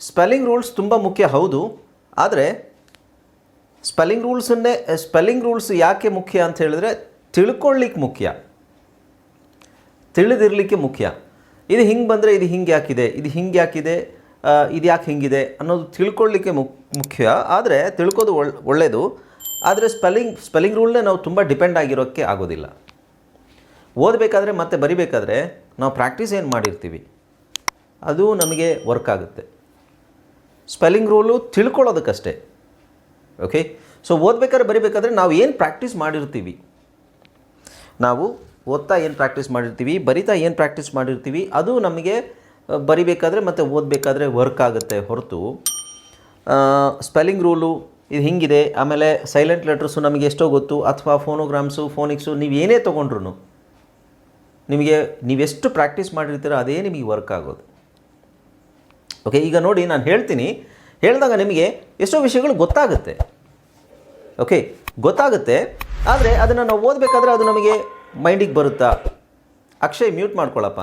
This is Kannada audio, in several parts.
ಸ್ಪೆಲ್ಲಿಂಗ್ ರೂಲ್ಸ್ ತುಂಬ ಮುಖ್ಯ, ಹೌದು. ಆದರೆ ಸ್ಪೆಲ್ಲಿಂಗ್ ರೂಲ್ಸನ್ನೇ ಸ್ಪೆಲ್ಲಿಂಗ್ ರೂಲ್ಸ್ ಯಾಕೆ ಮುಖ್ಯ ಅಂತ ಹೇಳಿದ್ರೆ ತಿಳ್ಕೊಳ್ಳಿಕ್ಕೆ ಮುಖ್ಯ. ತಿಳಿದಿರಲಿಕ್ಕೆ ಮುಖ್ಯ. ಇದು ಹಿಂಗೆ ಬಂದರೆ ಇದು ಹಿಂಗೆ ಯಾಕಿದೆ, ಇದು ಹಿಂಗೆ ಯಾಕಿದೆ ಇದು ಯಾಕೆ ಹಿಂಗಿದೆ ಅನ್ನೋದು ತಿಳ್ಕೊಳ್ಳಿಕ್ಕೆ ಮುಖ್ಯ. ಆದರೆ, ತಿಳ್ಕೋದು ಒಳ್ಳೆ ಒಳ್ಳೆಯದು ಆದರೆ ಸ್ಪೆಲ್ಲಿಂಗ್ ಸ್ಪೆಲ್ಲಿಂಗ್ ರೂಲ್ನೇ ನಾವು ತುಂಬ ಡಿಪೆಂಡ್ ಆಗಿರೋಕ್ಕೆ ಆಗೋದಿಲ್ಲ. ಓದಬೇಕಾದ್ರೆ ಮತ್ತೆ ಬರಿಬೇಕಾದ್ರೆ ನಾವು ಪ್ರಾಕ್ಟೀಸ್ ಏನು ಮಾಡಿರ್ತೀವಿ? ಅದು ನಮಗೆ ವರ್ಕ್ ಆಗುತ್ತೆ. ಸ್ಪೆಲ್ಲಿಂಗ್ ರೂಲು ತಿಳ್ಕೊಳ್ಳೋದಕ್ಕಷ್ಟೇ. ಓಕೆ ಸೊ ಓದ್ಬೇಕಾದ್ರೆ, ಬರಿಬೇಕಾದ್ರೆ ನಾವು ಏನು ಪ್ರಾಕ್ಟೀಸ್ ಮಾಡಿರ್ತೀವಿ? ನಾವು ಓದ್ತಾ ಏನು ಪ್ರಾಕ್ಟೀಸ್ ಮಾಡಿರ್ತೀವಿ, ಬರಿತಾ ಏನು ಪ್ರಾಕ್ಟೀಸ್ ಮಾಡಿರ್ತೀವಿ, ಅದು ನಮಗೆ ಬರಿಬೇಕಾದ್ರೆ ಮತ್ತು ಓದಬೇಕಾದ್ರೆ ವರ್ಕ್ ಆಗುತ್ತೆ ಹೊರತು. ಸ್ಪೆಲ್ಲಿಂಗ್ ರೂಲು ಇದು ಹಿಂಗಿದೆ. ಆಮೇಲೆ ಸೈಲೆಂಟ್ ಲೆಟರ್ಸು ನಮಗೆ ಎಷ್ಟೋ ಗೊತ್ತು. ಅಥವಾ ಫೋನೋಗ್ರಾಮ್ಸು ಫೋನಿಕ್ಸು ನೀವು ಏನೇ ತೊಗೊಂಡ್ರು ನಿಮಗೆ ನೀವೆಷ್ಟು ಪ್ರಾಕ್ಟೀಸ್ ಮಾಡಿರ್ತೀರೋ, ಅದೇ ನಿಮಗೆ ವರ್ಕ್ ಆಗೋದು. ಓಕೆ ಈಗ ನೋಡಿ ನಾನು ಹೇಳ್ತೀನಿ. ಹೇಳಿದಾಗ ನಿಮಗೆ ಎಷ್ಟೋ ವಿಷಯಗಳು ಗೊತ್ತಾಗುತ್ತೆ. ಓಕೆ ಗೊತ್ತಾಗುತ್ತೆ. ಆದರೆ ಅದನ್ನು ನಾವು ಓದಬೇಕಾದ್ರೆ ಅದು ನಮಗೆ ಮೈಂಡಿಗೆ ಬರುತ್ತಾ? ಅಕ್ಷಯ್ ಮ್ಯೂಟ್ ಮಾಡ್ಕೊಳ್ಳಪ್ಪ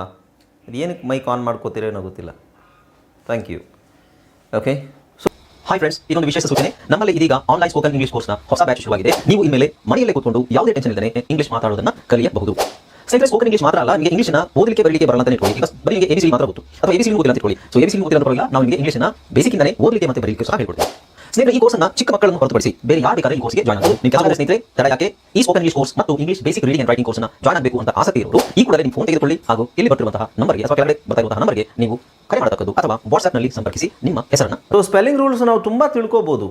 ಏನಕ್ಕೆ ಮೈಕ್ ಆನ್ ಮಾಡ್ಕೋತೀರೇನೋ ಗೊತ್ತಿಲ್ಲ. Thank you okay hi friends ಇದೊಂದು ವಿಶೇಷ ಸೂಚನೆ. ನಮ್ಮಲ್ಲಿ ಇದೀಗ ಆನ್ಲೈನ್ ಸ್ಪೋಕನ್ ಇಂಗ್ಲಿಷ್ ಕೋರ್ಸ್ನ ಹೊಸ ಬ್ಯಾಚ್ ಶುರುವಾಗಿದೆ. ನೀವು ಇನ್ಮೇಲೆ ಮನೆಯಲ್ಲೇ ಕೂತ್ಕೊಂಡು ಯಾವುದೇ ಟೆನ್ಷನ್ ಇಲ್ಲದೆ ಇಂಗ್ಲಿಷ್ ಮಾತಾಡೋದನ್ನು ಕಲಿಯಬಹುದು. ಸ್ನೇಹಿತರೆ ಸ್ಪೋಕನ್ ಇಂಗ್ಲಿಷ್ ಮಾತ್ರ ಅಲ್ಲ ನಿಮಗೆ ಇಂಗ್ಲಿಷ್ನ ಓದಲಿಕ್ಕೆ ಬರಲಿಕ್ಕೆ ಬರಲ್ಲ ಅಂತ ಇಟ್ಕೊಳ್ಳಿ. ಬರೀ ನಿಮಗೆ ಎಬಿಸಿ ಮಾತ್ರ ಗೊತ್ತು. ಅಥವಾ ಎಬಿಸಿ ಓದಿಲ್ಲ ಅಂತ ಇಟ್ಕೊಳ್ಳಿ. ಸೊ ಎಬಿಸಿ ಓದಿಲ್ಲ ಅಂತ ನಾವು ನಿಮಗೆ ಇಂಗ್ಲಿಷ್ನ ಬೇಸಿಕ್ ಇಂದಾನೆ ಓದಲಿಕ್ಕೆ ಮತ್ತೆ ಬರಲಿಕ್ಕೆ ಸಹ ಹೇಳ್ಕೊಡ್ತೀವಿ. ಸ್ನೇಹಿತರೆ, ಈ ಕೋರ್ಸ್ನ ಚಿಕ್ಕ ಮಕ್ಕಳನ್ನು ಹೊರತುಪಡಿಸಿ ಬೇರೆ ಯಾರು ಬೇಕಾದ್ರೆ ಈ ಕೋರ್ಸ್ಗೆ ಜಾಯ್ನ್ ಆಗಬಹುದು ನಿಮ್ಮ ಕೆಲವು ಸ್ನೇಹಿತರೆ, ತಡ ಯಾಕೆ? ಈ ಸ್ಪೋಕನ್ ಇಂಗ್ಲಿಷ್ ಕೋರ್ಸ್ ಮತ್ತು English basic reading and writing ಕೋರ್ಸ್ನ ಜಾಯ್ನ್ ಆಗಬೇಕು ಅಂತ ಆಸಕ್ತಿ ಇರೋರು, ಈ ಕೂಡಲೇ ನಿಮ್ಮ ಫೋನ್ ತೆಗೆದುಕೊಳ್ಳಿ ಹಾಗೂ ಇಲ್ಲಿ ಬರ್ತಿರುವಂತಹ ನಂಬರ್ಗೆ ಅಥವಾ ಕೆಳಗಡೆ ಬರ್ತಾ ಇರುವಂತಹ ನಂಬರ್ಗೆ ನೀವು ಕರೆ ಮಾಡತಕ್ಕದ್ದು ಅಥವಾ ವಾಟ್ಸ್ಆಪ್ನಲ್ಲಿ ಸಂಪರ್ಕಿಸಿ ನಿಮ್ಮ ಹೆಸರನ್ನ. ಸೊ ಸ್ಪೆಲ್ಲಿಂಗ್ ರೂಲ್ಸ್ ನಾವು ತುಂಬಾ ತಿಳ್ಕೊಬೋದು.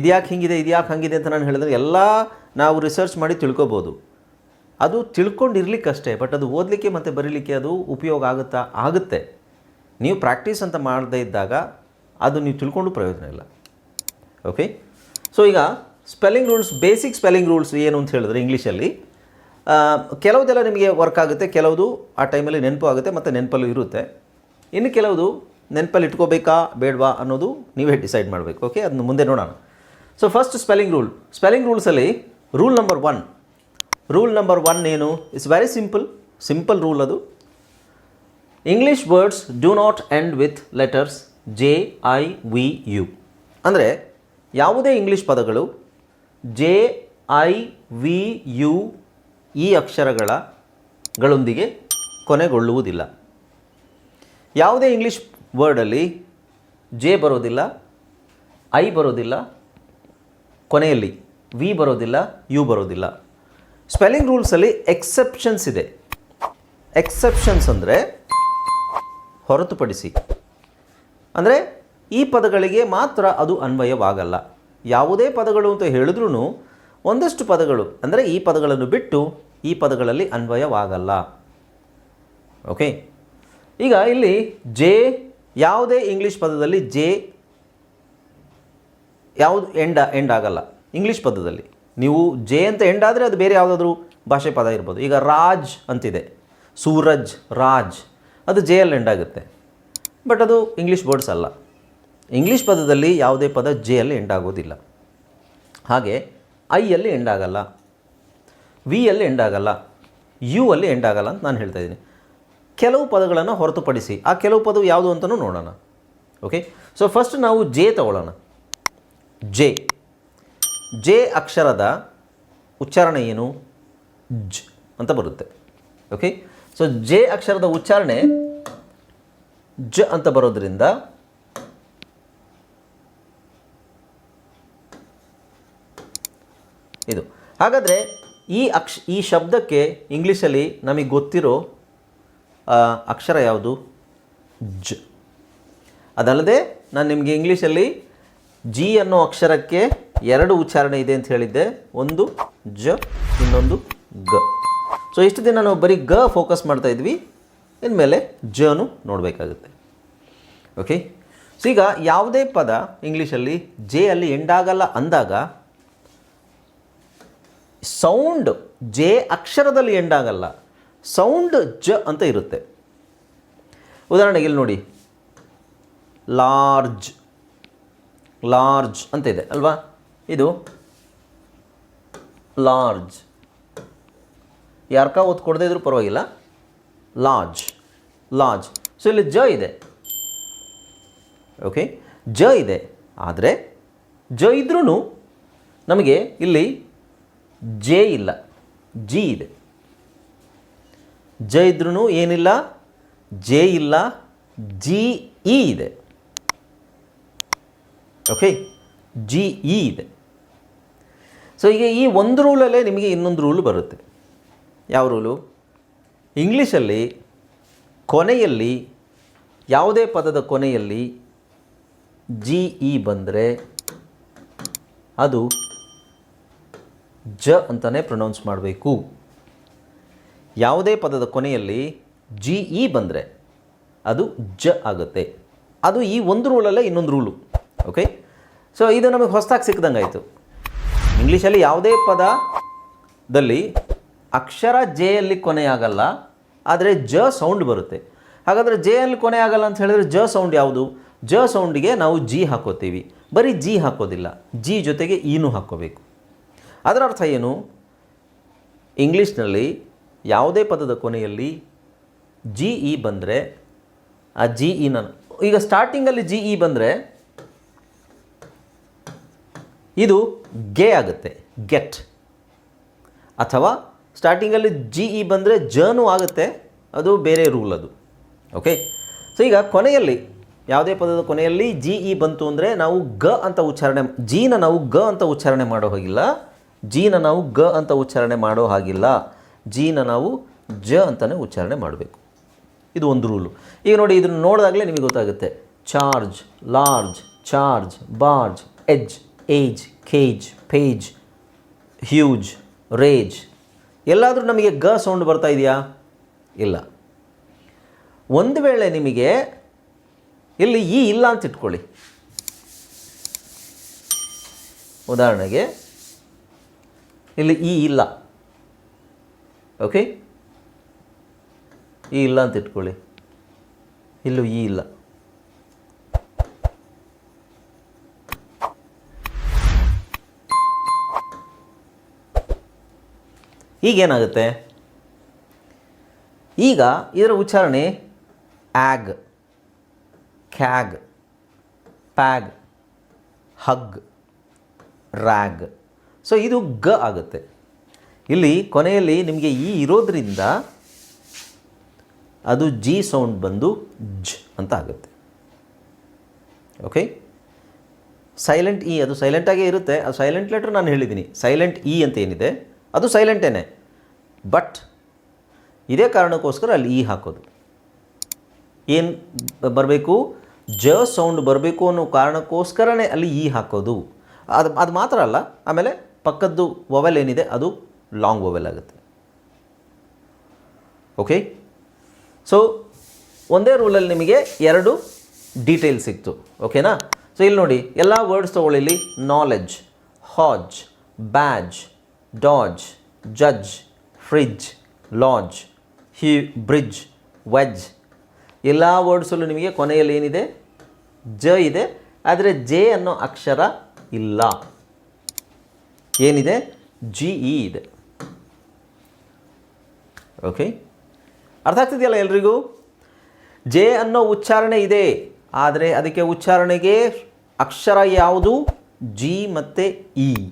ಇದ್ಯಾಕೆ ಹಿಂಗಿದೆ, ಇದ್ಯಾಕೆ ಹಂಗಿದೆ ಅಂತ ನಾನು ಹೇಳಿದ್ರೆ ಎಲ್ಲ ನಾವು ರಿಸರ್ಚ್ ಮಾಡಿ ತಿಳ್ಕೊಬೋದು. ಅದು ತಿಳ್ಕೊಂಡಿರ್ಲಿಕ್ಕಷ್ಟೇ ಬಟ್ ಅದು ಓದಲಿಕ್ಕೆ ಮತ್ತು ಬರೀಲಿಕ್ಕೆ ಅದು ಉಪಯೋಗ ಆಗುತ್ತಾ? ಆಗುತ್ತೆ. ನೀವು ಪ್ರಾಕ್ಟೀಸ್ ಅಂತ ಮಾಡದೇ ಇದ್ದಾಗ ಅದು ನೀವು ತಿಳ್ಕೊಂಡು ಪ್ರಯೋಜನ ಇಲ್ಲ. ಓಕೆ ಸೊ ಈಗ spelling rules basic spelling rules ಏನು ಅಂತ ಹೇಳಿದ್ರೆ ಇಂಗ್ಲೀಷಲ್ಲಿ ಕೆಲವುದೆಲ್ಲ ನಿಮಗೆ ವರ್ಕ್ ಆಗುತ್ತೆ, ಕೆಲವುದು ಆ ಟೈಮಲ್ಲಿ ನೆನಪು ಆಗುತ್ತೆ ಮತ್ತು ನೆನಪಲ್ಲೂ ಇರುತ್ತೆ. ಇನ್ನು ಕೆಲವುದು ನೆನಪಲ್ಲಿ ಇಟ್ಕೋಬೇಕಾ, ಬೇಡವಾ ಅನ್ನೋದು ನೀವೇ ಡಿಸೈಡ್ ಮಾಡಬೇಕು. ಓಕೆ ಅದನ್ನು ಮುಂದೆ ನೋಡೋಣ. So first spelling rule spelling ರೂಲ್ಸಲ್ಲಿ rule number one rule number one ಏನು? It's very simple simple rule ಅದು. English words do not end with letters J I V U ಅಂದರೆ ಯಾವುದೇ ಇಂಗ್ಲೀಷ್ ಪದಗಳು ಜೆ ಐ ವಿ ಯು ಈ ಅಕ್ಷರಗಳ ಗಳೊಂದಿಗೆ ಕೊನೆಗೊಳ್ಳುವುದಿಲ್ಲ. ಯಾವುದೇ ಇಂಗ್ಲೀಷ್ ವರ್ಡಲ್ಲಿ ಜೆ ಬರೋದಿಲ್ಲ ಐ ಬರೋದಿಲ್ಲ, ಕೊನೆಯಲ್ಲಿ ವಿ ಬರೋದಿಲ್ಲ ಯು ಬರೋದಿಲ್ಲ. ಸ್ಪೆಲ್ಲಿಂಗ್ ರೂಲ್ಸಲ್ಲಿ ಎಕ್ಸೆಪ್ಷನ್ಸ್ ಇದೆ. ಎಕ್ಸೆಪ್ಷನ್ಸ್ ಅಂದರೆ ಹೊರತುಪಡಿಸಿ. ಅಂದರೆ ಈ ಪದಗಳಿಗೆ ಮಾತ್ರ ಅದು ಅನ್ವಯವಾಗಲ್ಲ. ಯಾವುದೇ ಪದಗಳು ಅಂತ ಹೇಳಿದ್ರೂ ಒಂದಷ್ಟು ಪದಗಳು, ಅಂದರೆ ಈ ಪದಗಳನ್ನು ಬಿಟ್ಟು ಈ ಪದಗಳಲ್ಲಿ ಅನ್ವಯವಾಗಲ್ಲ. ಓಕೆ ಈಗ ಇಲ್ಲಿ ಜೆ ಯಾವುದೇ ಇಂಗ್ಲೀಷ್ ಪದದಲ್ಲಿ ಜೆ ಯಾವುದು ಎಂಡ, ಎಂಡ್ ಆಗಲ್ಲ. ಇಂಗ್ಲೀಷ್ ಪದದಲ್ಲಿ. ನೀವು ಜೆ ಅಂತ ಎಂಡ್ ಆದರೆ ಅದು ಬೇರೆ ಯಾವುದಾದ್ರೂ ಭಾಷೆ ಪದ ಇರ್ಬೋದು. ಈಗ ರಾಜ್ ಅಂತಿದೆ. ಸೂರಜ್, ರಾಜ್, ಅದು ಜೆ ಅಲ್ಲಿ ಎಂಡ್ ಆಗುತ್ತೆ. ಬಟ್ ಅದು ಇಂಗ್ಲೀಷ್ ವರ್ಡ್ಸ್ ಅಲ್ಲ. ಇಂಗ್ಲೀಷ್ ಪದದಲ್ಲಿ ಯಾವುದೇ ಪದ ಜೆ ಅಲ್ಲಿ ಎಂಡ್ ಆಗೋದಿಲ್ಲ. ಹಾಗೆ ಐ ಅಲ್ಲಿ ಎಂಡ್ ಆಗಲ್ಲ. ವಿ ಅಲ್ಲಿ ಎಂಡ್ ಆಗಲ್ಲ. ಯು ಅಲ್ಲಿ ಎಂಡ್ ಆಗಲ್ಲ ಅಂತ ನಾನು ಹೇಳ್ತಾ ಇದ್ದೀನಿ. ಕೆಲವು ಪದಗಳನ್ನು ಹೊರತುಪಡಿಸಿ ಆ ಕೆಲವು ಪದವು ಯಾವುದು ಅಂತಲೂ ನೋಡೋಣ. ಓಕೆ ಸೊ ಫಸ್ಟ್ ನಾವು ಜೆ ತಗೊಳ್ಳೋಣ. ಜೆ. ಜೆ ಅಕ್ಷರದ ಉಚ್ಚಾರಣೆ ಏನು? ಜ್ ಅಂತ ಬರುತ್ತೆ. ಓಕೆ ಸೊ ಜೆ ಅಕ್ಷರದ ಉಚ್ಚಾರಣೆ ಜ ಅಂತ ಬರೋದ್ರಿಂದ ಇದು. ಹಾಗಾದರೆ ಈ ಅಕ್ಷ, ಈ ಶಬ್ದಕ್ಕೆ ಇಂಗ್ಲೀಷಲ್ಲಿ ನಮಗೆ ಗೊತ್ತಿರೋ ಅಕ್ಷರ ಯಾವುದು? ಜ್. ಅದಲ್ಲದೆ ನಾನು ನಿಮಗೆ ಇಂಗ್ಲೀಷಲ್ಲಿ ಜಿ ಅನ್ನೋ ಅಕ್ಷರಕ್ಕೆ ಎರಡು ಉಚ್ಚಾರಣೆ ಇದೆ ಅಂತ ಹೇಳಿದ್ದೆ. ಒಂದು ಜ, ಇನ್ನೊಂದು ಗ. ಸೊ ಇಷ್ಟು ದಿನ ನಾವು ಬರೀ ಗ ಫೋಕಸ್ ಮಾಡ್ತಾ ಇದ್ವಿ. ಇನ್ಮೇಲೆ ಜನು ನೋಡಬೇಕಾಗುತ್ತೆ. ಓಕೆ ಸೊ ಈಗ ಯಾವುದೇ ಪದ ಇಂಗ್ಲೀಷಲ್ಲಿ ಜೆ ಅಲ್ಲಿ ಎಂಡಾಗಲ್ಲ ಅಂದಾಗ ಸೌಂಡ್ ಜೆ ಅಕ್ಷರದಲ್ಲಿ ಎಂಡಾಗಲ್ಲ. ಸೌಂಡ್ ಜ ಅಂತ ಇರುತ್ತೆ. ಉದಾಹರಣೆಗೆ ಇಲ್ಲಿ ನೋಡಿ. ಲಾರ್ಜ್ ಲಾರ್ಜ್ ಅಂತ ಇದೆ ಅಲ್ವಾ? ಇದು ಲಾರ್ಜ್ ಯಾರ್ಕ ಒತ್ತು ಕೊಡದೇ ಇದ್ರೂ ಪರವಾಗಿಲ್ಲ. ಲಾರ್ಜ್ ಲಾರ್ಜ್ ಸೊ ಇಲ್ಲಿ ಜ ಇದೆ. ಓಕೆ ಜ ಇದೆ. ಆದರೆ ಜ ಇದ್ರೂ ನಮಗೆ ಇಲ್ಲಿ ಜೆ ಇಲ್ಲ. ಜಿ ಇದೆ. ಜ ಇದ್ರೂ ಏನಿಲ್ಲ? ಜೆ ಇಲ್ಲ. ಜಿ ಇ ಇದೆ. ಓಕೆ ಜಿ ಇ ಇದೆ. ಸೊ ಈಗ ಈ ಒಂದು ರೂಲಲ್ಲೇ ನಿಮಗೆ ಇನ್ನೊಂದು ರೂಲ್ ಬರುತ್ತೆ. ಯಾವ ರೂಲು? ಇಂಗ್ಲೀಷಲ್ಲಿ ಕೊನೆಯಲ್ಲಿ, ಯಾವುದೇ ಪದದ ಕೊನೆಯಲ್ಲಿ ಜಿ ಇ ಬಂದರೆ ಅದು ಜ ಅಂತಲೇ ಪ್ರೊನೌನ್ಸ್ ಮಾಡಬೇಕು. ಯಾವುದೇ ಪದದ ಕೊನೆಯಲ್ಲಿ ಜಿ ಇ ಬಂದರೆ ಅದು ಜ ಆಗುತ್ತೆ. ಅದು ಈ ಒಂದು ರೂಲಲ್ಲೇ ಇನ್ನೊಂದು ರೂಲು. ಓಕೆ? ಸೊ ಇದು ನಮಗೆ ಹೊಸದಾಗಿ ಸಿಕ್ಕಿದಂಗೆ ಆಯಿತು. ಇಂಗ್ಲೀಷಲ್ಲಿ ಯಾವುದೇ ಪದದಲ್ಲಿ ಅಕ್ಷರ ಜೆಯಲ್ಲಿ ಕೊನೆಯಾಗಲ್ಲ ಆದರೆ ಜ ಸೌಂಡ್ ಬರುತ್ತೆ. ಹಾಗಾದರೆ ಜೆ ಅಲ್ಲಿ ಕೊನೆ ಆಗಲ್ಲ ಅಂತ ಹೇಳಿದ್ರೆ ಜ ಸೌಂಡ್ ಯಾವುದು? ಜ ಸೌಂಡಿಗೆ ನಾವು ಜಿ ಹಾಕೋತೀವಿ. ಬರೀ ಜಿ ಹಾಕೋದಿಲ್ಲ, ಜಿ ಜೊತೆಗೆ ಈನು ಹಾಕೋಬೇಕು ಅದರ ಅರ್ಥ ಏನು? ಇಂಗ್ಲೀಷ್ನಲ್ಲಿ ಯಾವುದೇ ಪದದ ಕೊನೆಯಲ್ಲಿ ಜಿ ಇ ಬಂದರೆ, ಆ ಜಿ ಇ ನಾನು ಈಗ ಸ್ಟಾರ್ಟಿಂಗಲ್ಲಿ ಜಿ ಇ ಬಂದರೆ ಇದು ಗೆ ಆಗುತ್ತೆ ಗೆಟ್ ಅಥವಾ ಸ್ಟಾರ್ಟಿಂಗಲ್ಲಿ ಜಿ ಇ ಬಂದರೆ ಜನು ಆಗುತ್ತೆ, ಅದು ಬೇರೆ ರೂಲ್ ಅದು. ಓಕೆ ಸೊ ಈಗ ಕೊನೆಯಲ್ಲಿ, ಯಾವುದೇ ಪದದ ಕೊನೆಯಲ್ಲಿ ಜಿ ಇ ಬಂತು ಅಂದರೆ ನಾವು ಗ ಅಂತ ಉಚ್ಚಾರಣೆ ಜೀನ ನಾವು ಗ ಅಂತ ಉಚ್ಚಾರಣೆ ಮಾಡೋ ಹಾಗಿಲ್ಲ ಜೀನ ನಾವು ಗ ಅಂತ ಉಚ್ಚಾರಣೆ ಮಾಡೋ ಹಾಗಿಲ್ಲ ಜೀನ ನಾವು ಜ ಅಂತಲೇ ಉಚ್ಚಾರಣೆ ಮಾಡಬೇಕು. ಇದು ಒಂದು ರೂಲು ಈಗ ನೋಡಿ, ಇದನ್ನು ನೋಡಿದಾಗಲೇ ನಿಮಗೆ ಗೊತ್ತಾಗುತ್ತೆ. Charge large charge barge edge age cage page huge rage ಎಲ್ಲಾದರೂ ನಮಗೆ ಗ ಸೌಂಡ್ ಬರ್ತಾ ಇದೆಯಾ? ಇಲ್ಲ. ಒಂದು ವೇಳೆ ನಿಮಗೆ ಇಲ್ಲಿ ಈ ಇಲ್ಲ ಅಂತ ಇಟ್ಕೊಳ್ಳಿ. ಉದಾಹರಣೆಗೆ, ಇಲ್ಲಿ ಈ ಇಲ್ಲ. ಓಕೆ ಈ ಇಲ್ಲ ಅಂತ ಇಟ್ಕೊಳ್ಳಿ. ಇಲ್ಲೂ ಈ ಇಲ್ಲ. ಈಗೇನಾಗುತ್ತೆ? ಈಗ ಇದರ ಉಚ್ಚಾರಣೆ ಆಗ್, ಕ್ಯಾಗ್, ಪ್ಯಾಗ್, ಹಗ್ ರ್ಯಾಗ್ ಸೊ ಇದು ಗ ಆಗುತ್ತೆ. ಇಲ್ಲಿ ಕೊನೆಯಲ್ಲಿ ನಿಮಗೆ ಈ ಇರೋದ್ರಿಂದ ಅದು ಜಿ ಸೌಂಡ್ ಬಂದು ಜ್ ಅಂತ ಆಗುತ್ತೆ. ಓಕೆ? ಸೈಲೆಂಟ್ ಇ, ಅದು ಸೈಲೆಂಟಾಗೇ ಇರುತ್ತೆ. ಅದು ಸೈಲೆಂಟ್ ಲೆಟ್ರ್ ನಾನು ಹೇಳಿದ್ದೀನಿ. ಸೈಲೆಂಟ್ ಇ ಅಂತ ಏನಿದೆ? ಅದು ಸೈಲೆಂಟೇನೆ ಬಟ್ ಇದೇ ಕಾರಣಕ್ಕೋಸ್ಕರ ಅಲ್ಲಿ ಈ ಹಾಕೋದು. ಏನು ಬರಬೇಕು? ಜ ಸೌಂಡ್ ಬರಬೇಕು ಅನ್ನೋ ಕಾರಣಕ್ಕೋಸ್ಕರನೇ ಅಲ್ಲಿ ಈ ಹಾಕೋದು. ಅದು ಅದು ಮಾತ್ರ ಅಲ್ಲ, ಆಮೇಲೆ ಪಕ್ಕದ್ದು ವೊವೆಲ್ ಏನಿದೆ, ಅದು ಲಾಂಗ್ ವೊವೆಲ್ ಆಗುತ್ತೆ. ಓಕೆ ಸೊ ಒಂದೇ ರೂಲಲ್ಲಿ ನಿಮಗೆ ಎರಡು ಡೀಟೇಲ್ ಸಿಕ್ತು. ಓಕೆನಾ ಸೊ ಇಲ್ಲಿ ನೋಡಿ, ಎಲ್ಲ ವರ್ಡ್ಸ್ ತೊಗೊಳ್ಳಿ knowledge hodge badge dodge judge, fridge lodge ಹಿ ಬ್ರಿಡ್ಜ್ ವೆಜ್ ಎಲ್ಲ ವರ್ಡ್ಸಲ್ಲೂ ನಿಮಗೆ ಕೊನೆಯಲ್ಲಿ ಏನಿದೆ? ಜ ಇದೆ. ಆದರೆ ಜೆ ಅನ್ನೋ ಅಕ್ಷರ ಇಲ್ಲ. ಏನಿದೆ? ಜಿ ಇ ಇದೆ. ಓಕೆ ಅರ್ಥ ಆಗ್ತಿದೆಯಲ್ಲ ಎಲ್ರಿಗೂ? ಜೆ ಅನ್ನೋ ಉಚ್ಚಾರಣೆ ಇದೆ. ಆದರೆ ಅದಕ್ಕೆ ಉಚ್ಚಾರಣೆಗೆ ಅಕ್ಷರ ಯಾವುದು? ಜಿ ಮತ್ತು ಇ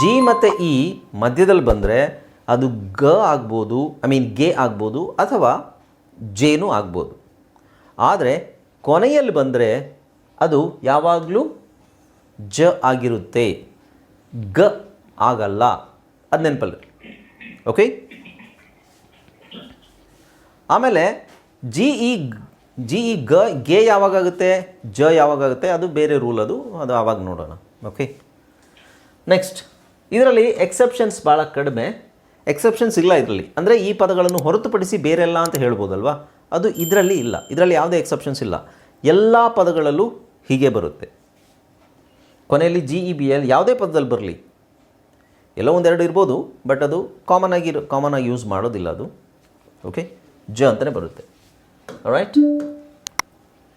ಜಿ ಮತ್ತು ಇ ಮಧ್ಯದಲ್ಲಿ ಬಂದರೆ ಅದು ಗ ಆಗ್ಬೋದು ಐ ಮೀನ್ಗೆ ಆಗ್ಬೋದು ಅಥವಾ ಜೇನು ಆಗ್ಬೋದು. ಆದರೆ ಕೊನೆಯಲ್ಲಿ ಬಂದರೆ ಅದು ಯಾವಾಗಲೂ ಜ ಆಗಿರುತ್ತೆ. ಗ ಆಗಲ್ಲ. ಅದು ನೆನಪಲ್ಲ. ಓಕೆ ಆಮೇಲೆ ಜಿ ಇ ಜಿ ಇ ಗ, ಗೆ ಯಾವಾಗುತ್ತೆ ಜ ಯಾವಾಗುತ್ತೆ ಅದು ಬೇರೆ ರೂಲ್ ಅದು. ಅದು ಆವಾಗ ನೋಡೋಣ. ಓಕೆ ನೆಕ್ಸ್ಟ್ ಇದರಲ್ಲಿ ಎಕ್ಸೆಪ್ಷನ್ಸ್ ಭಾಳ ಕಡಿಮೆ. ಎಕ್ಸೆಪ್ಷನ್ಸ್ ಇಲ್ಲ ಇದರಲ್ಲಿ. ಅಂದರೆ ಈ ಪದಗಳನ್ನು ಹೊರತುಪಡಿಸಿ ಬೇರೆಲ್ಲ ಅಂತ ಹೇಳ್ಬೋದಲ್ವಾ? ಅದು ಇದರಲ್ಲಿ ಇಲ್ಲ. ಇದರಲ್ಲಿ ಯಾವುದೇ ಎಕ್ಸೆಪ್ಷನ್ಸ್ ಇಲ್ಲ. ಎಲ್ಲ ಪದಗಳಲ್ಲೂ ಹೀಗೆ ಬರುತ್ತೆ. ಕೊನೆಯಲ್ಲಿ ಜಿ ಇ ಬಿ ಎಲ್ ಯಾವುದೇ ಪದದಲ್ಲಿ ಬರಲಿ. ಎಲ್ಲೋ ಒಂದೆರಡು ಇರ್ಬೋದು ಬಟ್ ಅದು ಕಾಮನ್ ಆಗಿ ಕಾಮನ್ ಆಗಿ ಯೂಸ್ ಮಾಡೋದಿಲ್ಲ ಅದು. ಓಕೆ ಜ ಅಂತಲೇ ಬರುತ್ತೆ. Right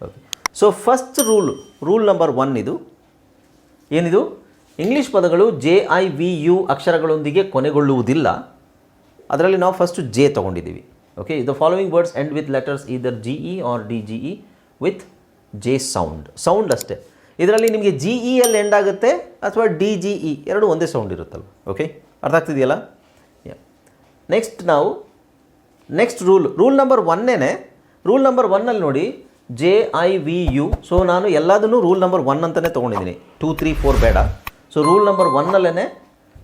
okay so first rule rule number one ಇದು. ಏನಿದು? ಇಂಗ್ಲೀಷ್ ಪದಗಳು ಜೆ ಐ ವಿ ಯು ಅಕ್ಷರಗಳೊಂದಿಗೆ ಕೊನೆಗೊಳ್ಳುವುದಿಲ್ಲ. ಅದರಲ್ಲಿ ನಾವು ಫಸ್ಟು ಜೆ ತೊಗೊಂಡಿದ್ದೀವಿ. Okay the following words end with letters either G E or D G E with J sound sound ಅಷ್ಟೇ. ಇದರಲ್ಲಿ ನಿಮಗೆ ಜಿ ಇ ಎಲ್ ಎಂಡ್ ಆಗುತ್ತೆ ಅಥವಾ ಡಿ ಜಿ ಇ ಎರಡು ಒಂದೇ ಸೌಂಡ್ ಇರುತ್ತಲ್ಲ ಓಕೆ ಅರ್ಥ ಆಗ್ತಿದೆಯಲ್ಲ? ನೆಕ್ಸ್ಟ್ ನಾವು ನೆಕ್ಸ್ಟ್ ರೂಲ್ ರೂಲ್ ನಂಬರ್ ಒನ್ನೇ ರೂಲ್ ನಂಬರ್ ಒನ್ನಲ್ಲಿ ನೋಡಿ J I V U so ನಾನು ಎಲ್ಲದನ್ನು ರೂಲ್ ನಂಬರ್ ಒನ್ ಅಂತಲೇ ತೊಗೊಂಡಿದ್ದೀನಿ. ಟೂ ತ್ರೀ ಫೋರ್ ಬೇಡ. ಸೊ ರೂಲ್ ನಂಬರ್ ಒನ್ನಲ್ಲೇ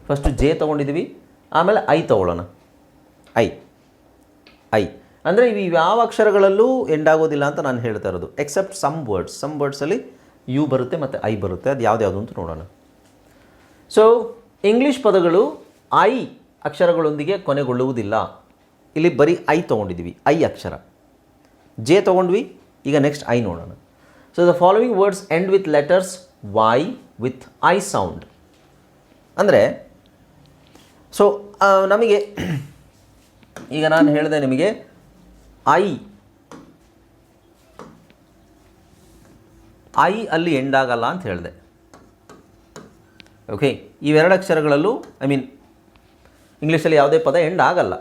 ಫಸ್ಟು ಜೆ ತೊಗೊಂಡಿದ್ದೀವಿ ಆಮೇಲೆ ಐ ತೊಗೊಳ್ಳೋಣ. ಐ ಐ ಅಂದರೆ ಇವು ಯಾವ ಅಕ್ಷರಗಳಲ್ಲೂ ಎಂಡ್ ಆಗೋದಿಲ್ಲ ಅಂತ ನಾನು ಹೇಳ್ತಾ ಇರೋದು. ಎಕ್ಸೆಪ್ಟ್ ಸಮ್ ವರ್ಡ್ಸ್ ಸಮ್ ವರ್ಡ್ಸಲ್ಲಿ ಯು ಬರುತ್ತೆ ಮತ್ತು ಐ ಬರುತ್ತೆ. ಅದು ಯಾವ್ದು ಅಂತ ನೋಡೋಣ. ಸೊ ಇಂಗ್ಲೀಷ್ ಪದಗಳು ಐ ಅಕ್ಷರಗಳೊಂದಿಗೆ ಕೊನೆಗೊಳ್ಳುವುದಿಲ್ಲ. ಇಲ್ಲಿ ಬರೀ ಐ ತೊಗೊಂಡಿದ್ದೀವಿ ಐ ಅಕ್ಷರ. ಜೆ ತೊಗೊಂಡ್ವಿ, ಈಗ ನೆಕ್ಸ್ಟ್ ಐ ನೋಡೋಣ. So the following words end with letters Y with I sound ಅಂದರೆ ಸೊ ನಮಗೆ, ಈಗ ನಾನು ಹೇಳಿದೆ ನಿಮಗೆ ಐ ಐ ಅಲ್ಲಿ ಎಂಡ್ ಆಗಲ್ಲ ಅಂತ ಹೇಳಿದೆ. ಓಕೆ ಇವೆರಡು ಅಕ್ಷರಗಳಲ್ಲೂ ಐ ಮೀನ್ ಇಂಗ್ಲೀಷಲ್ಲಿ ಯಾವುದೇ ಪದ ಎಂಡ್ ಆಗಲ್ಲ.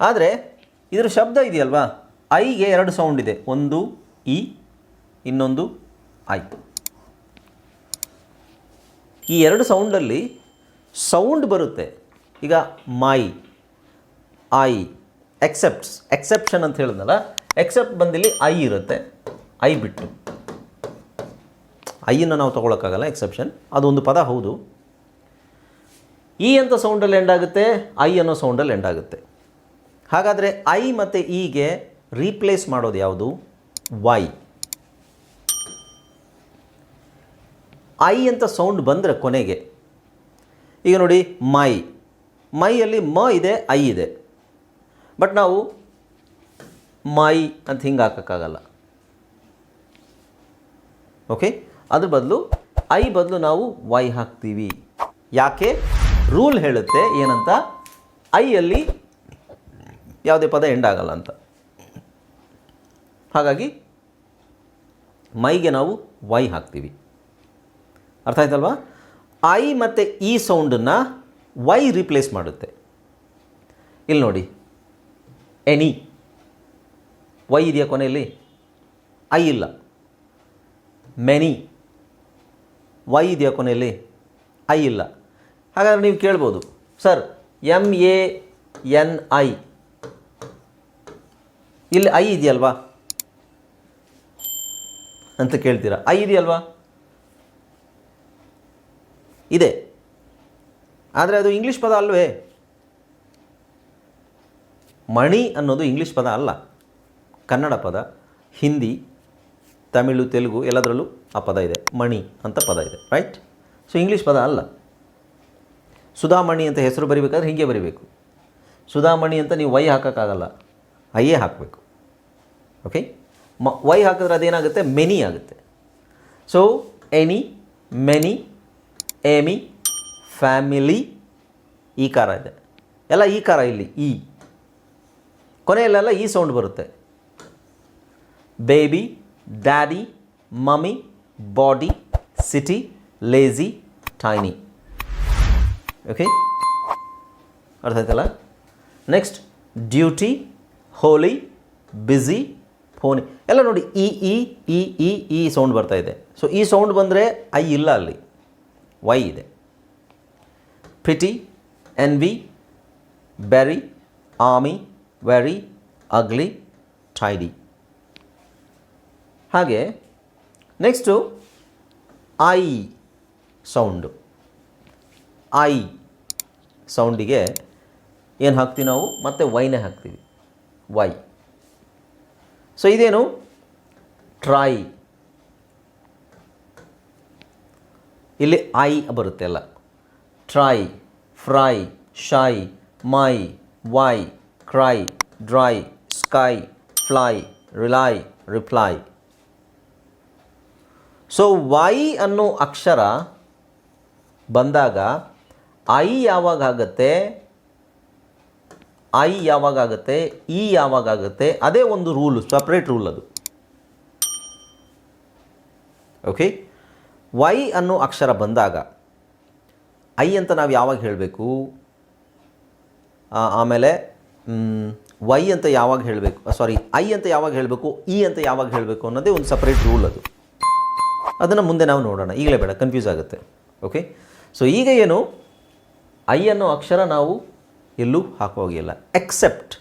ಆದರೆ, ಇದರ ಶಬ್ದ ಇದೆಯಲ್ವಾ? ಐಗೆ ಎರಡು ಸೌಂಡ್ ಇದೆ. ಒಂದು ಇ ಇನ್ನೊಂದು ಐ ಈ ಎರಡು ಸೌಂಡಲ್ಲಿ ಸೌಂಡ್ ಬರುತ್ತೆ. ಈಗ ಮೈ ಐ ಎಕ್ಸೆಪ್ಟ್ಸ್ ಎಕ್ಸೆಪ್ಷನ್ ಅಂತ ಹೇಳಿದ್ನಲ್ಲ ಎಕ್ಸೆಪ್ಟ್ ಬಂದಿಲ್ಲಿ ಐ ಇರುತ್ತೆ. ಐ ಬಿಟ್ಟು. ಐಯನ್ನು ನಾವು ತೊಗೊಳಕ್ಕಾಗಲ್ಲ ಎಕ್ಸೆಪ್ಷನ್ ಅದೊಂದು ಪದ, ಹೌದು. ಈ ಅಂತ ಸೌಂಡಲ್ಲಿ ಎಂಡ್ ಆಗುತ್ತೆ ಐ ಅನ್ನೋ ಸೌಂಡಲ್ಲಿ ಎಂಡ್ ಆಗುತ್ತೆ. ಹಾಗಾದರೆ ಐ ಮತ್ತು ಈಗೆ ರೀಪ್ಲೇಸ್ ಮಾಡೋದು ಯಾವುದು? ವೈ ಐ ಅಂತ ಸೌಂಡ್ ಬಂದರೆ ಕೊನೆಗೆ. ಈಗ ನೋಡಿ, ಮೈ. ಮೈಯಲ್ಲಿ ಮ ಇದೆ, ಐ ಇದೆ. ಬಟ್ ನಾವು ಮೈ ಅಂತ ಹಿಂಗೆ ಹಾಕೋಕ್ಕಾಗಲ್ಲ. ಓಕೆ ಅದ್ರ ಬದಲು ಐ ಬದಲು ನಾವು ವೈ ಹಾಕ್ತೀವಿ. ಯಾಕೆ? ರೂಲ್ ಹೇಳುತ್ತೆ ಏನಂತ? ಐಯಲ್ಲಿ ಯಾವುದೇ ಪದ ಎಂಡ್ ಆಗಲ್ಲ ಅಂತ. ಹಾಗಾಗಿ ಮೈಗೆ ನಾವು ವೈ ಹಾಕ್ತೀವಿ. ಅರ್ಥ ಆಯ್ತಲ್ವಾ? ಐ ಮತ್ತು ಇ ಸೌಂಡನ್ನು ವೈ ರಿಪ್ಲೇಸ್ ಮಾಡುತ್ತೆ. ಇಲ್ಲಿ ನೋಡಿ. ಎನಿ ವೈ ಇದೆಯಾ ಕೊನೆಯಲ್ಲಿ? ಐ ಇಲ್ಲ. ಮೆನಿ ವೈ ಇದೆಯಾ ಕೊನೆಯಲ್ಲಿ? ಐ ಇಲ್ಲ. ಹಾಗಾದರೆ ನೀವು ಕೇಳ್ಬೋದು. Sir M A N I ಇಲ್ಲಿ ಐ ಇದೆಯಲ್ವಾ? ಅಂತ ಕೇಳ್ತೀರಾ? ಐ ಇದೆಯಲ್ವಾ? ಇದೆ. ಆದರೆ ಅದು ಇಂಗ್ಲೀಷ್ ಪದ ಅಲ್ವೇ? ಮಣಿ ಅನ್ನೋದು ಇಂಗ್ಲೀಷ್ ಪದ ಅಲ್ಲ. ಕನ್ನಡ ಪದ, ಹಿಂದಿ, ತಮಿಳು, ತೆಲುಗು ಎಲ್ಲದರಲ್ಲೂ ಆ ಪದ ಇದೆ. ಮಣಿ ಅಂತ ಪದ ಇದೆ ರೈಟ್ ಸೊ ಇಂಗ್ಲೀಷ್ ಪದ ಅಲ್ಲ. ಸುಧಾಮಣಿ ಅಂತ ಹೆಸರು ಬರಿಬೇಕಾದ್ರೆ ಹೀಗೆ ಬರಿಬೇಕು. ಸುಧಾಮಣಿ ಅಂತ ನೀವು ವೈ ಹಾಕೋಕ್ಕಾಗಲ್ಲ. ಐಯೇ ಹಾಕಬೇಕು. ಓಕೆ ಮ, ವೈ ಹಾಕಿದ್ರೆ ಅದೇನಾಗುತ್ತೆ? ಮೆನಿ ಆಗುತ್ತೆ. So any many Emmy family ಈ ಕಾರ ಇದೆ. ಎಲ್ಲ ಈ ಕಾರ ಇಲ್ಲಿ, ಈ. ಕೊನೆಯಲ್ಲೆಲ್ಲ ಈ ಸೌಂಡ್ ಬರುತ್ತೆ. Baby daddy mummy body city lazy tiny okay ಅರ್ಥ ಆಯ್ತಲ್ಲ? Next duty holy busy phony ಎಲ್ಲ ನೋಡಿ, ಈ ಈ ಈ ಈ ಈ ಸೌಂಡ್ ಬರ್ತಾ ಇದೆ. ಸೊ ಈ ಸೌಂಡ್ ಬಂದರೆ, ಐ ಇಲ್ಲ ಅಲ್ಲಿ. ವೈ ಇದೆ. Pity envy berry army very ugly tidy ಹಾಗೆ ನೆಕ್ಸ್ಟು ಐ ಸೌಂಡು ಐ ಸೌಂಡಿಗೆ ಏನು ಹಾಕ್ತೀವಿ ನಾವು? ಮತ್ತೆ ವೈನೇ ಹಾಕ್ತೀವಿ. ವೈ ಸೊ ಇದೇನು? ಟ್ರೈ ಇಲ್ಲಿ ಐ ಬರುತ್ತೆ ಅಲ್ಲ. Try fry shy my why cry dry sky fly rely reply so Y ಅನ್ನೋ ಅಕ್ಷರ ಬಂದಾಗ ಐ ಯಾವಾಗ ಐ ಯಾವಾಗ ಆಗುತ್ತೆ? ಇ ಯಾವಾಗ ಅದೇ ಒಂದು ರೂಲ್ ಸಪ್ರೇಟ್ ರೂಲ್ ಅದು. ಓಕೆ ವೈ ಅನ್ನೋ ಅಕ್ಷರ ಬಂದಾಗ, ಐ ಅಂತ ನಾವು ಯಾವಾಗ ಹೇಳಬೇಕು? ಆಮೇಲೆ ವೈ ಅಂತ ಯಾವಾಗ ಹೇಳಬೇಕು? ಸಾರಿ ಐ ಅಂತ ಯಾವಾಗ ಹೇಳಬೇಕು? ಇ ಅಂತ ಯಾವಾಗ ಹೇಳಬೇಕು ಅನ್ನೋದೇ ಒಂದು ಸಪ್ರೇಟ್ ರೂಲ್ ಅದು. ಅದನ್ನು ಮುಂದೆ ನಾವು ನೋಡೋಣ. ಈಗಲೇ ಬೇಡ ಕನ್ಫ್ಯೂಸ್ ಆಗುತ್ತೆ. ಓಕೆ ಸೊ ಈಗ ಏನು? ಐ ಅನ್ನೋ ಅಕ್ಷರ ನಾವು ಎಲ್ಲೂ ಹಾಕುವಾಗಿಲ್ಲ ಎಕ್ಸೆಪ್ಟ್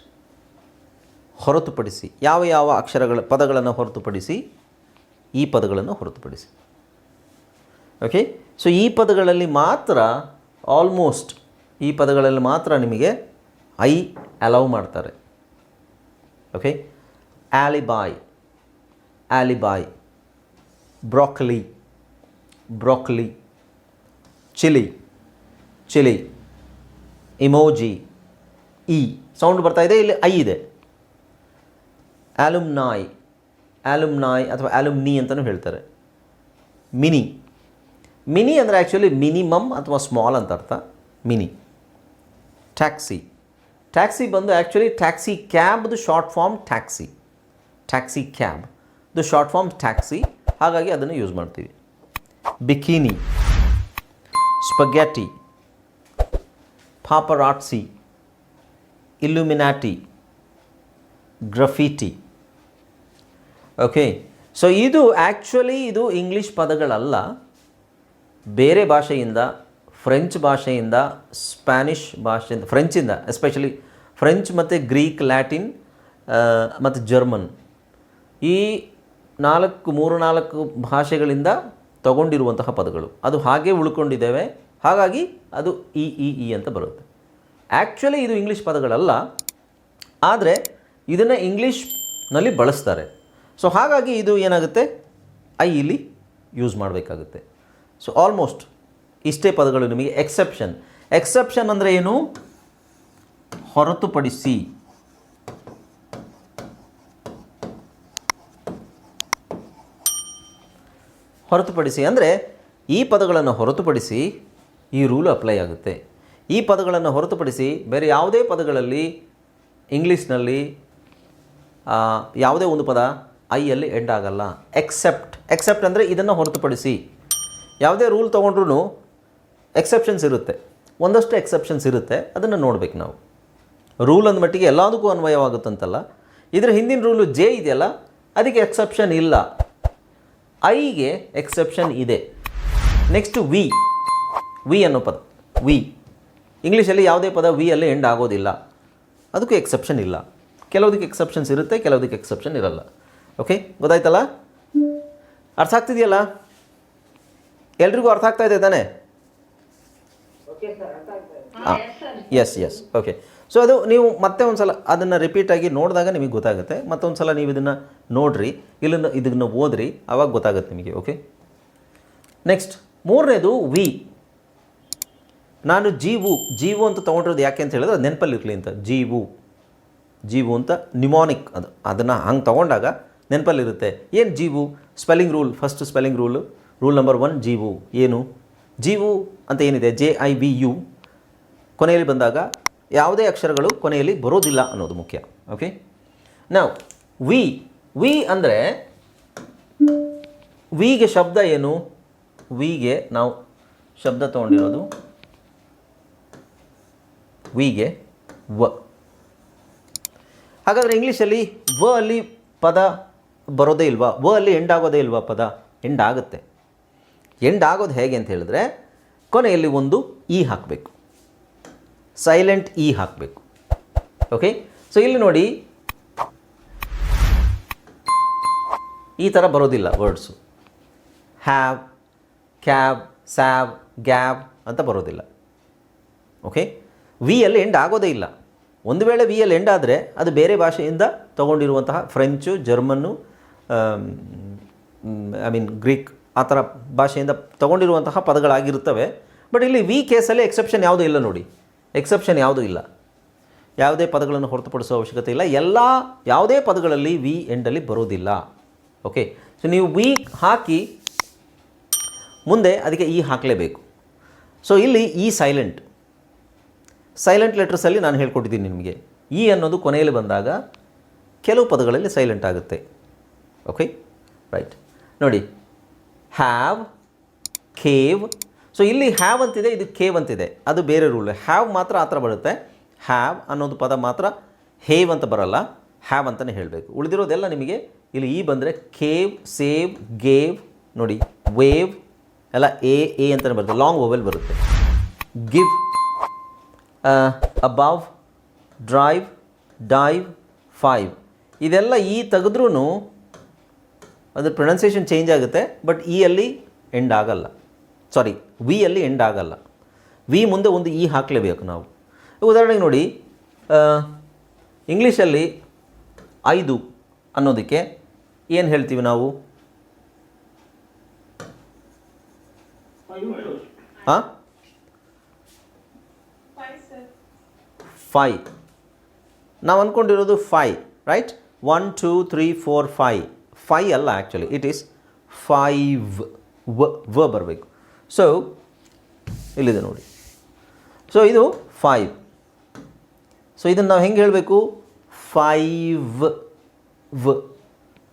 ಹೊರತುಪಡಿಸಿ, ಯಾವ ಯಾವ ಅಕ್ಷರಗಳ ಪದಗಳನ್ನು ಹೊರತುಪಡಿಸಿ, ಈ ಪದಗಳನ್ನು ಹೊರತುಪಡಿಸಿ. ಓಕೆ ಸೊ ಈ ಪದಗಳಲ್ಲಿ ಮಾತ್ರ ಆಲ್ಮೋಸ್ಟ್ ಈ ಪದಗಳಲ್ಲಿ ಮಾತ್ರ ನಿಮಗೆ ಐ ಅಲೌ ಮಾಡ್ತಾರೆ. Okay alibi alibi broccoli broccoli chilli chilli emoji E sound ಬರ್ತಾ ಇದೆ? ಇಲ್ಲಿ ಐ ಇದೆ. ಆಲುಮ್ನಾಯ್ ಆಲುಮ್ನಾಯ್ ಅಥವಾ ಆಲುಮ್ನಿ ಅಂತಲೂ ಹೇಳ್ತಾರೆ. ಮಿನಿ ಮಿನಿ ಅಂದರೆ ಆ್ಯಕ್ಚುಲಿ ಮಿನಿಮಮ್ ಅಥವಾ ಸ್ಮಾಲ್ ಅಂತ ಅರ್ಥ. ಮಿನಿ. ಟ್ಯಾಕ್ಸಿ ಟ್ಯಾಕ್ಸಿ ಬಂದು actually taxi ಕ್ಯಾಬ್ದು short form taxi taxi cab ಇದು ಶಾರ್ಟ್ ಫಾರ್ಮ್ ಟ್ಯಾಕ್ಸಿ ಹಾಗಾಗಿ ಅದನ್ನು ಯೂಸ್ ಮಾಡ್ತೀವಿ. Bikini spaghetti paparazzi illuminati graffiti okay so ಇದು ಆ್ಯಕ್ಚುಲಿ ಇದು ಇಂಗ್ಲೀಷ್ ಪದಗಳಲ್ಲ. ಬೇರೆ ಭಾಷೆಯಿಂದ ಫ್ರೆಂಚ್ ಭಾಷೆಯಿಂದ ಸ್ಪ್ಯಾನಿಷ್ ಭಾಷೆಯಿಂದ ಫ್ರೆಂಚಿಂದ ಎಸ್ಪೆಷಲಿ ಫ್ರೆಂಚ್ ಮತ್ತು ಗ್ರೀಕ್ ಲ್ಯಾಟಿನ್ ಮತ್ತು ಜರ್ಮನ್ ಈ ನಾಲ್ಕು, ಮೂರು, ನಾಲ್ಕು ಭಾಷೆಗಳಿಂದ ತಗೊಂಡಿರುವಂತಹ ಪದಗಳು. ಅದು ಹಾಗೆ ಉಳ್ಕೊಂಡಿದ್ದೇವೆ. ಹಾಗಾಗಿ ಅದು ಇ ಇ ಇ ಅಂತ ಬರುತ್ತೆ. ಆ್ಯಕ್ಚುಲಿ ಇದು ಇಂಗ್ಲೀಷ್ ಪದಗಳಲ್ಲ. ಆದರೆ ಇದನ್ನು ಇಂಗ್ಲೀಷ್ನಲ್ಲಿ ಬಳಸ್ತಾರೆ. ಸೊ ಹಾಗಾಗಿ ಇದು ಏನಾಗುತ್ತೆ? ಐ ಇಲ್ಲಿ ಯೂಸ್ ಮಾಡಬೇಕಾಗುತ್ತೆ. ಸೊ ಆಲ್ಮೋಸ್ಟ್ ಇಷ್ಟೇ ಪದಗಳು ನಿಮಗೆ ಎಕ್ಸೆಪ್ಷನ್ ಎಕ್ಸೆಪ್ಷನ್ ಅಂದರೆ ಏನು? ಹೊರತುಪಡಿಸಿ. ಹೊರತುಪಡಿಸಿ ಅಂದರೆ ಈ ಪದಗಳನ್ನು ಹೊರತುಪಡಿಸಿ ಈ ರೂಲ್ ಅಪ್ಲೈ ಆಗುತ್ತೆ. ಈ ಪದಗಳನ್ನು ಹೊರತುಪಡಿಸಿ ಬೇರೆ ಯಾವುದೇ ಪದಗಳಲ್ಲಿ ಇಂಗ್ಲೀಷ್ನಲ್ಲಿ ಯಾವುದೇ ಒಂದು ಪದ ಐಯಲ್ಲಿ ಎಂಡ್ ಆಗಲ್ಲ. ಎಕ್ಸೆಪ್ಟ್ ಎಕ್ಸೆಪ್ಟ್ ಅಂದರೆ ಇದನ್ನು ಹೊರತುಪಡಿಸಿ. ಯಾವುದೇ ರೂಲ್ ತೊಗೊಂಡ್ರೂ ಎಕ್ಸೆಪ್ಷನ್ಸ್ ಇರುತ್ತೆ. ಒಂದಷ್ಟು ಎಕ್ಸೆಪ್ಷನ್ಸ್ ಇರುತ್ತೆ. ಅದನ್ನು ನೋಡ್ಬೇಕು ನಾವು. ರೂಲ್ ಅಂದ ಮಟ್ಟಿಗೆ ಎಲ್ಲದಕ್ಕೂ ಅನ್ವಯವಾಗುತ್ತಂತಲ್ಲ. ಇದರ ಹಿಂದಿನ ರೂಲು ಜೆ ಇದೆಯಲ್ಲ? ಅದಕ್ಕೆ ಎಕ್ಸೆಪ್ಷನ್ ಇಲ್ಲ. ಐಗೆ ಎಕ್ಸೆಪ್ಷನ್ ಇದೆ. ನೆಕ್ಸ್ಟ್ ವಿ ವಿ ಅನ್ನೋ ಪದ. ವಿ ಇಂಗ್ಲೀಷಲ್ಲಿ ಯಾವುದೇ ಪದ ವಿ ಅಲ್ಲಿ ಎಂಡ್ ಆಗೋದಿಲ್ಲ. ಅದಕ್ಕೂ ಎಕ್ಸೆಪ್ಷನ್ ಇಲ್ಲ. ಕೆಲವುದಕ್ಕೆ ಎಕ್ಸೆಪ್ಷನ್ಸ್ ಇರುತ್ತೆ, ಕೆಲವುದಕ್ಕೆ ಎಕ್ಸೆಪ್ಷನ್ ಇರಲ್ಲ. ಓಕೆ ಗೊತ್ತಾಯ್ತಲ್ಲ? ಅರ್ಥ ಆಗ್ತಿದೆಯಲ್ಲ? ಎಲ್ರಿಗೂ ಅರ್ಥ ಆಗ್ತಾ ಇದೆ ತಾನೇ? ಎಸ್ ಎಸ್ ಓಕೆ ಸೊ ಅದು ನೀವು ಮತ್ತೆ ಒಂದು ಸಲ ಅದನ್ನು ರಿಪೀಟಾಗಿ ನೋಡಿದಾಗ ನಿಮಗೆ ಗೊತ್ತಾಗುತ್ತೆ. ಮತ್ತೊಂದು ಸಲ ನೀವು ಇದನ್ನು ನೋಡ್ರಿ. ಇಲ್ಲನ್ನು ಇದನ್ನು ಓದ್ರಿ. ಅವಾಗ ಗೊತ್ತಾಗುತ್ತೆ ನಿಮಗೆ ಓಕೆ ನೆಕ್ಸ್ಟ್ ಮೂರನೇದು ವಿ ನಾನು ಜೀವು ಜೀವು ಅಂತ ತೊಗೊಂಡಿರೋದು ಯಾಕೆ ಅಂತ ಹೇಳಿದ್ರೆ ಅದು ನೆನಪಲ್ಲಿರಲಿ ಅಂತ. ಜೀವು ಜೀವು ಅಂತ ನಿಮಾನಿಕ್ ಅದು ಅದನ್ನು ಹಂಗೆ ತೊಗೊಂಡಾಗ ನೆನಪಲ್ಲಿರುತ್ತೆ. ಏನು ಜೀವು? Spelling rule first spelling rule rule number one ಜೀವು ಏನು? ಜೀವು ಅಂತ ಏನಿದೆ? ಜೆ ಐ ಬಿ ಯು ಕೊನೆಯಲ್ಲಿ ಬಂದಾಗ ಯಾವುದೇ ಅಕ್ಷರಗಳು ಕೊನೆಯಲ್ಲಿ ಬರೋದಿಲ್ಲ ಅನ್ನೋದು ಮುಖ್ಯ. ಓಕೆ ನಾವು ವಿ ವಿ ಅಂದರೆ ವಿಗೆ ಶಬ್ದ ಏನು? ವಿಗೆ ನಾವು ಶಬ್ದ ತೊಗೊಂಡಿರೋದು ವಿಗೆ ವ. ಹಾಗಾದರೆ ಇಂಗ್ಲೀಷಲ್ಲಿ ವ ಅಲ್ಲಿ ಪದ ಬರೋದೇ ಇಲ್ವಾ? ವ ಅಲ್ಲಿ ಎಂಡ್ ಆಗೋದೇ ಇಲ್ವಾ ಪದ? ಎಂಡ್ ಆಗುತ್ತೆ. ಎಂಡ್ ಆಗೋದು ಹೇಗೆ ಅಂತ ಹೇಳಿದ್ರೆ, ಕೊನೆಯಲ್ಲಿ ಒಂದು ಇ ಹಾಕಬೇಕು. ಸೈಲೆಂಟ್ ಇ ಹಾಕಬೇಕು. ಓಕೆ ಸೊ ಇಲ್ಲಿ ನೋಡಿ, ಈ ಥರ ಬರೋದಿಲ್ಲ words. Have, cab, sav, gab ಅಂತ ಬರೋದಿಲ್ಲ. ಓಕೆ ವಿ ಅಲ್ಲಿ ಎಂಡ್ ಆಗೋದೇ ಇಲ್ಲ. ಒಂದು ವೇಳೆ ವಿ ಅಲ್ಲಿ ಎಂಡ್ ಆದರೆ ಅದು ಬೇರೆ ಭಾಷೆಯಿಂದ ತೊಗೊಂಡಿರುವಂತಹ French German I mean Greek ಆ ಥರ ಭಾಷೆಯಿಂದ ತಗೊಂಡಿರುವಂತಹ ಪದಗಳಾಗಿರುತ್ತವೆ. ಬಟ್ ಇಲ್ಲಿ ವಿ ಕೇಸಲ್ಲಿ ಎಕ್ಸೆಪ್ಷನ್ ಯಾವುದೂ ಇಲ್ಲ ನೋಡಿ. ಎಕ್ಸೆಪ್ಷನ್ ಯಾವುದೂ ಇಲ್ಲ. ಯಾವುದೇ ಪದಗಳನ್ನು ಹೊರತುಪಡಿಸುವ ಅವಶ್ಯಕತೆ ಇಲ್ಲ. ಎಲ್ಲ ಯಾವುದೇ ಪದಗಳಲ್ಲಿ ವಿ ಎಂಡಲ್ಲಿ ಬರೋದಿಲ್ಲ. ಓಕೆ ಸೊ ನೀವು ವಿ ಹಾಕಿ ಮುಂದೆ ಅದಕ್ಕೆ ಈ ಹಾಕಲೇಬೇಕು. ಸೊ ಇಲ್ಲಿ ಈ ಸೈಲೆಂಟ್ ಸೈಲೆಂಟ್ ಲೆಟರ್ಸಲ್ಲಿ ನಾನು ಹೇಳ್ಕೊಟ್ಟಿದ್ದೀನಿ ನಿಮಗೆ. ಈ ಅನ್ನೋದು ಕೊನೆಯಲ್ಲಿ ಬಂದಾಗ ಕೆಲವು ಪದಗಳಲ್ಲಿ ಸೈಲೆಂಟ್ ಆಗುತ್ತೆ. ಓಕೆ ರೈಟ್ ನೋಡಿ ಹ್ಯಾವ್ ಕೇವ್ ಸೊ ಇಲ್ಲಿ ಹ್ಯಾವ್ ಅಂತಿದೆ, ಇದು ಕೇವ್ ಅಂತಿದೆ. ಅದು ಬೇರೆ ರೂಲ್ ಹ್ಯಾವ್ ಮಾತ್ರ ಆ ಥರ ಬರುತ್ತೆ. ಹ್ಯಾವ್ ಅನ್ನೋದು ಪದ ಮಾತ್ರ ಹೇವ್ ಅಂತ ಬರಲ್ಲ. ಹ್ಯಾವ್ ಅಂತಲೇ ಹೇಳಬೇಕು. ಉಳಿದಿರೋದೆಲ್ಲ ನಿಮಗೆ ಇಲ್ಲಿ ಈ ಬಂದರೆ ಕೇವ್ ಸೇವ್ ಗೇವ್ ನೋಡಿ ವೇವ್ ಎಲ್ಲ ಎ ಎ ಅಂತಲೇ ಬರುತ್ತೆ. ಲಾಂಗ್ ಓವೆಲ್ ಬರುತ್ತೆ. Give above drive dive five ಇದೆಲ್ಲ ಈ ತೆಗೆದ್ರೂ ಅದ್ರ ಪ್ರೊನೌನ್ಸಿಯೇಷನ್ ಚೇಂಜ್ ಆಗುತ್ತೆ ಬಟ್ ಈ ಅಲ್ಲಿ ಎಂಡ್ ಆಗಲ್ಲ. ಸಾರಿ ವಿ ಅಲ್ಲಿ ಎಂಡ್ ಆಗಲ್ಲ. ವಿ ಮುಂದೆ ಒಂದು ಇ ಹಾಕಲೇಬೇಕು ನಾವು. ಉದಾಹರಣೆಗೆ ನೋಡಿ ಇಂಗ್ಲೀಷಲ್ಲಿ ಐದು ಅನ್ನೋದಕ್ಕೆ ಏನು ಹೇಳ್ತೀವಿ ನಾವು? ಹಾಂ ಫೈ ನಾವು ಅಂದ್ಕೊಂಡಿರೋದು fi right one two three four fi fi ಅಲ್ಲ ಆ್ಯಕ್ಚುಲಿ ಇಟ್ ಈಸ್ ಫೈವ್ ವ ವ ಬರಬೇಕು. ಸೊ ಇಲ್ಲಿದೆ ನೋಡಿ. ಸೊ ಇದು ಫೈವ್ ಸೊ ಇದನ್ನು ನಾವು ಹೆಂಗೆ ಹೇಳಬೇಕು? ಫೈವ್ ವ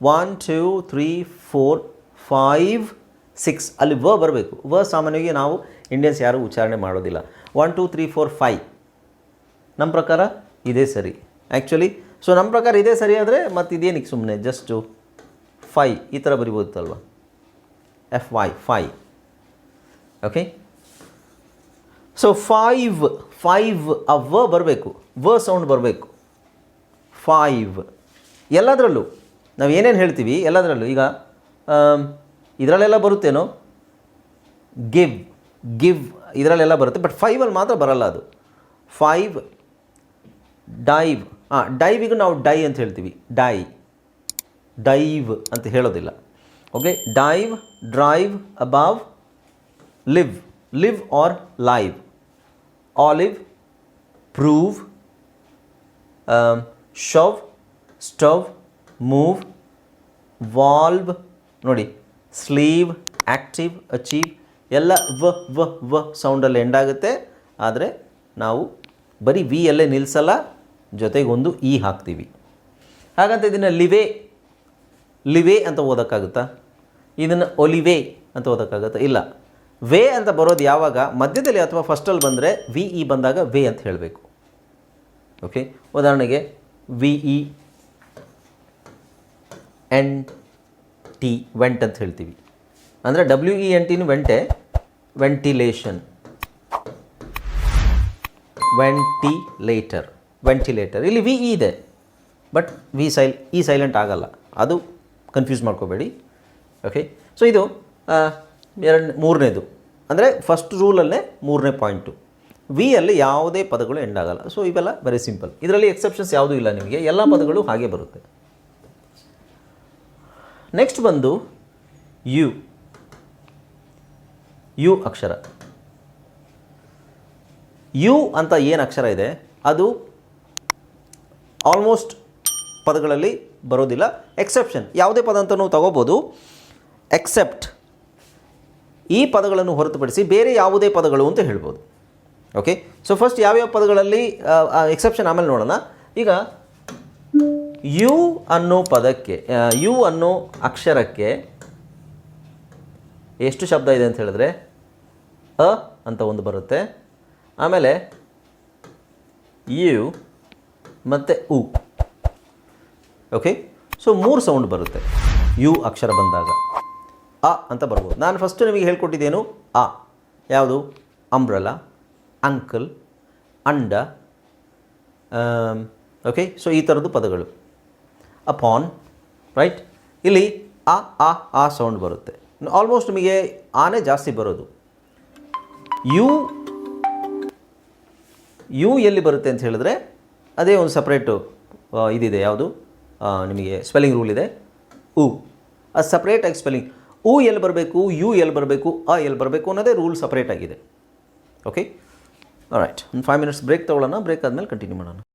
one two three four five six ಅಲ್ಲಿ ವ ಬರಬೇಕು. ವ ಸಾಮಾನ್ಯವಾಗಿ ನಾವು ಇಂಡಿಯನ್ಸ್ ಯಾರೂ ಉಚ್ಚಾರಣೆ ಮಾಡೋದಿಲ್ಲ. One two three four five ನಮ್ಮ ಪ್ರಕಾರ ಇದೇ ಸರಿ. ಆ್ಯಕ್ಚುಲಿ ಸೊ ನಮ್ಮ ಪ್ರಕಾರ ಇದೇ ಸರಿ ಆದರೆ ಮತ್ತು ಇದೇನಿಗೆ ಸುಮ್ಮನೆ ಜಸ್ಟು ಫೈ ಈ ಥರ ಅಲ್ವಾ F Y fi okay so five five ಆ ವ ಬರಬೇಕು. ವ ಸೌಂಡ್ ಬರಬೇಕು. ಫೈವ್ ಎಲ್ಲದರಲ್ಲೂ, ನಾವು ಏನೇನು ಹೇಳ್ತೀವಿ ಎಲ್ಲದರಲ್ಲೂ, ಈಗ ಇದರಲ್ಲೆಲ್ಲ ಬರುತ್ತೇನೋ? ಗಿವ್ ಗಿವ್ ಇದರಲ್ಲೆಲ್ಲ ಬರುತ್ತೆ ಬಟ್ ಫೈವಲ್ಲಿ ಮಾತ್ರ ಬರಲ್ಲ ಅದು. ಫೈವ್ ಡೈವ್ ಹಾಂ ಡೈವಿಗೂ ನಾವು ಡೈ ಅಂತ ಹೇಳ್ತೀವಿ. ಡೈ ಡೈವ್ ಅಂತ ಹೇಳೋದಿಲ್ಲ. Okay dive, drive above, live. Live or live. Olive, prove shove, stove, move, valve. ನೋಡಿ, ಸ್ಲೀವ್ ಆ್ಯಕ್ಟಿವ್ ಅಚೀವ್. ಎಲ್ಲ ವ ವ ವ ಸೌಂಡಲ್ಲಿ ಎಂಡ್ ಆಗುತ್ತೆ. ಆದರೆ ನಾವು ಬರೀ ವಿ ಅಲ್ಲೇ ನಿಲ್ಲಿಸಲ್ಲ ಜೊತೆಗೆ ಒಂದು ಇ ಹಾಕ್ತೀವಿ. ಹಾಗಂತ ಇದನ್ನು ಲಿವೆ ಲಿವೆ ಅಂತ ಓದೋಕ್ಕಾಗುತ್ತಾ? ಇದನ್ನು ಒಲಿವೆ ಅಂತ ಓದೋಕ್ಕಾಗುತ್ತಾ? ಇಲ್ಲ. ವೇ ಅಂತ ಬರೋದು ಯಾವಾಗ? ಮಧ್ಯದಲ್ಲಿ ಅಥವಾ ಫಸ್ಟಲ್ಲಿ ಬಂದರೆ ವಿ ಇ ಬಂದಾಗ ವೇ ಅಂತ ಹೇಳಬೇಕು. ಓಕೆ? ಉದಾಹರಣೆಗೆ V E N T, went ಅಂತ ಹೇಳ್ತೀವಿ. ಅಂದರೆ ಡಬ್ಲ್ಯೂ ಇ ಎನ್ ಟಿನೂ ವೆಂಟೆ? ವೆಂಟಿಲೇಷನ್. ವೆಂಟಿಲೇಟರ್. ವೆಂಟಿಲೇಟರ್. ಇಲ್ಲಿ ವಿ ಇ ಇದೆ. ಬಟ್ ವಿ ಸೈಲ್ ಇ ಸೈಲೆಂಟ್ ಆಗಲ್ಲ. ಅದು ಕನ್ಫ್ಯೂಸ್ ಮಾಡ್ಕೋಬೇಡಿ. ಓಕೆ ಸೊ ಇದು ಎರಡು, ಮೂರನೇದು. ಅಂದರೆ ಫಸ್ಟ್ ರೂಲಲ್ಲೇ ಮೂರನೇ ಪಾಯಿಂಟು ವಿ ಅಲ್ಲಿ ಯಾವುದೇ ಪದಗಳು ಎಂಡ್ ಆಗಲ್ಲ. ಸೊ ಇವೆಲ್ಲ ವೆರಿ ಸಿಂಪಲ್ ಇದರಲ್ಲಿ ಎಕ್ಸೆಪ್ಷನ್ಸ್ ಯಾವುದೂ ಇಲ್ಲ ನಿಮಗೆ. ಎಲ್ಲ ಪದಗಳು ಹಾಗೆ ಬರುತ್ತೆ. ನೆಕ್ಸ್ಟ್ ಬಂದು ಯು ಯು ಅಕ್ಷರ. ಯು ಅಂತ ಏನು ಅಕ್ಷರ ಇದೆ? ಅದು ಆಲ್ಮೋಸ್ಟ್ ಪದಗಳಲ್ಲಿ ಬರೋದಿಲ್ಲ. ಎಕ್ಸೆಪ್ಷನ್ ಯಾವುದೇ ಪದ ಅಂತ ನಾವು ತಗೋಬೋದು. ಎಕ್ಸೆಪ್ಟ್ ಈ ಪದಗಳನ್ನು ಹೊರತುಪಡಿಸಿ ಬೇರೆ ಯಾವುದೇ ಪದಗಳು ಅಂತ ಹೇಳ್ಬೋದು. ಓಕೆ ಸೊ ಫಸ್ಟ್ ಯಾವ್ಯಾವ ಪದಗಳಲ್ಲಿ ಎಕ್ಸೆಪ್ಷನ್ ಆಮೇಲೆ ನೋಡೋಣ. ಈಗ ಯು ಅನ್ನೋ ಪದಕ್ಕೆ ಯು ಅನ್ನೋ ಅಕ್ಷರಕ್ಕೆ ಎಷ್ಟು ಶಬ್ದ ಇದೆ ಅಂತ ಹೇಳಿದ್ರೆ ಅ ಅಂತ ಒಂದು ಬರುತ್ತೆ. ಆಮೇಲೆ ಯು ಮತ್ತು ಉ. ಓಕೆ ಸೊ ಮೂರು ಸೌಂಡ್ ಬರುತ್ತೆ. ಯು ಅಕ್ಷರ ಬಂದಾಗ. ಅ ಅಂತ ಬರ್ಬೋದು. ನಾನು ಫಸ್ಟು ನಿಮಗೆ ಹೇಳ್ಕೊಟ್ಟಿದ್ದೇನು? ಅ. ಯಾವುದು? Umbrella uncle under okay so ಈ ಥರದ್ದು ಪದಗಳು. ಅಪಾನ್ ರೈಟ್ ಇಲ್ಲಿ ಆ ಆ ಆ ಸೌಂಡ್ ಬರುತ್ತೆ. ಆಲ್ಮೋಸ್ಟ್ ನಿಮಗೆ ಆನೆ ಜಾಸ್ತಿ ಬರೋದು. ಯು ಯು ಎಲ್ಲಿ ಬರುತ್ತೆ ಅಂತ ಹೇಳಿದ್ರೆ, ಅದೇ ಒಂದು ಸಪ್ರೇಟು ಇದಿದೆ. ಯಾವುದು? ನಿಮಗೆ ಸ್ಪೆಲ್ಲಿಂಗ್ ರೂಲ್ ಇದೆ. ಉ ಅದು ಸಪ್ರೇಟಾಗಿ ಸ್ಪೆಲ್ಲಿಂಗ್ ಉ ಎಲ್ಲಿ ಬರಬೇಕು, ಯು ಎಲ್ಲಿ ಬರಬೇಕು ಅ ಎಲ್ಲಿ ಬರಬೇಕು ಅನ್ನೋದೇ ರೂಲ್ ಸಪ್ರೇಟ್ ಆಗಿದೆ. ಓಕೆ ರೈಟ್ ಒಂದು ಫೈವ್ ಮಿನಿಟ್ಸ್ ಬ್ರೇಕ್ ತೊಗೊಳ್ಳೋಣ. ಬ್ರೇಕ್ ಆದಮೇಲೆ ಕಂಟಿನ್ಯೂ ಮಾಡೋಣ.